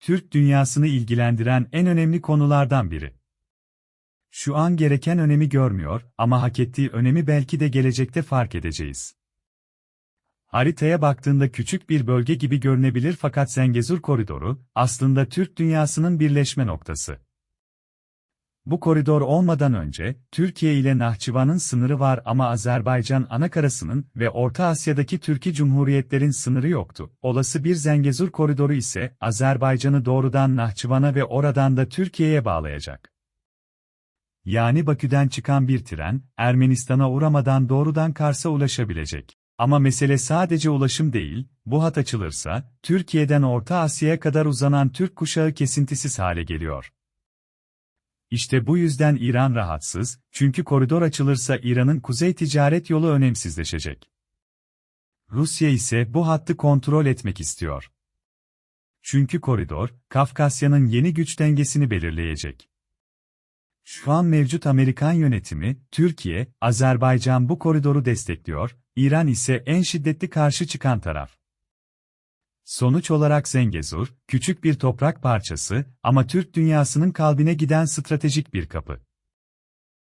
Türk dünyasını ilgilendiren en önemli konulardan biri. Şu an gereken önemi görmüyor ama hak ettiği önemi belki de gelecekte fark edeceğiz. Haritaya baktığında küçük bir bölge gibi görünebilir fakat Zengezur koridoru, aslında Türk dünyasının birleşme noktası. Bu koridor olmadan önce, Türkiye ile Nahçıvan'ın sınırı var ama Azerbaycan anakarasının ve Orta Asya'daki Türkiye Cumhuriyetlerin sınırı yoktu. Olası bir Zengezur koridoru ise, Azerbaycan'ı doğrudan Nahçıvan'a ve oradan da Türkiye'ye bağlayacak. Yani Bakü'den çıkan bir tren, Ermenistan'a uğramadan doğrudan Kars'a ulaşabilecek. Ama mesele sadece ulaşım değil, bu hat açılırsa, Türkiye'den Orta Asya'ya kadar uzanan Türk kuşağı kesintisiz hale geliyor. İşte bu yüzden İran rahatsız, çünkü koridor açılırsa İran'ın kuzey ticaret yolu önemsizleşecek. Rusya ise bu hattı kontrol etmek istiyor. Çünkü koridor, Kafkasya'nın yeni güç dengesini belirleyecek. Şu an mevcut Amerikan yönetimi, Türkiye, Azerbaycan bu koridoru destekliyor, İran ise en şiddetli karşı çıkan taraf. Sonuç olarak Zengezur, küçük bir toprak parçası ama Türk dünyasının kalbine giden stratejik bir kapı.